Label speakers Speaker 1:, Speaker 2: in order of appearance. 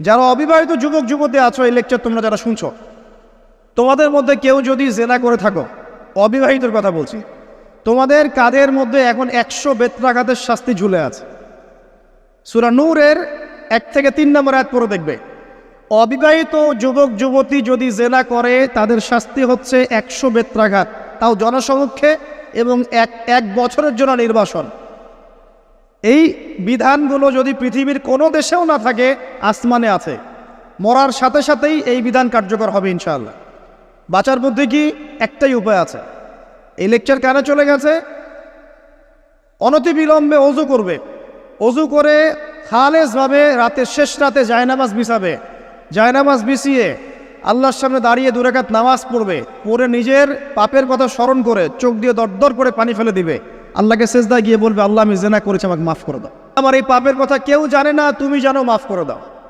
Speaker 1: যারা অবিবাহিত যুবক যুবতী আছো এই লেকচার তোমরা যারা শুনছো, তোমাদের মধ্যে কেউ যদি জেনা করে থাকো, অবিবাহিতর কথা বলছি, তোমাদের কাদের মধ্যে এখন একশো বেত্রাঘাতের শাস্তি ঝুলে আছে? সুরা নূরের এক থেকে তিন নম্বর আয়াত পরে দেখবে, অবিবাহিত যুবক যুবতী যদি জেনা করে, তাদের শাস্তি হচ্ছে একশো বেত্রাঘাত, তাও জনসমক্ষে এবং এক এক বছরের জন্য নির্বাসন। এই বিধানগুলো যদি পৃথিবীর কোনো দেশেও না থাকে, আসমানে আছে। মরার সাথে সাথেই এই বিধান কার্যকর হবে ইনশাআল্লাহ। বাঁচার মধ্যে কি? একটাই উপায় আছে। এই লেকচার কেন চলে গেছে, অনতিবিলম্বে অজু করবে। অজু করে খালেজভাবে রাতের শেষ রাতে জায়নামাজ বিছাবে। জায়নামাজ বিছিয়ে আল্লাহর সামনে দাঁড়িয়ে দুরাকাত নামাজ পড়বে। পড়ে নিজের পাপের কথা স্মরণ করে চোখ দিয়ে দরদর করে পানি ফেলে দিবে। আল্লাহকে শেষদায় গিয়ে বলবে, আল্লাহ আমি জেনা করেছি, আমাকে মাফ করে দাও। আমার এই পাপের কথা কেউ জানে না, তুমি জানো, মাফ করে দাও।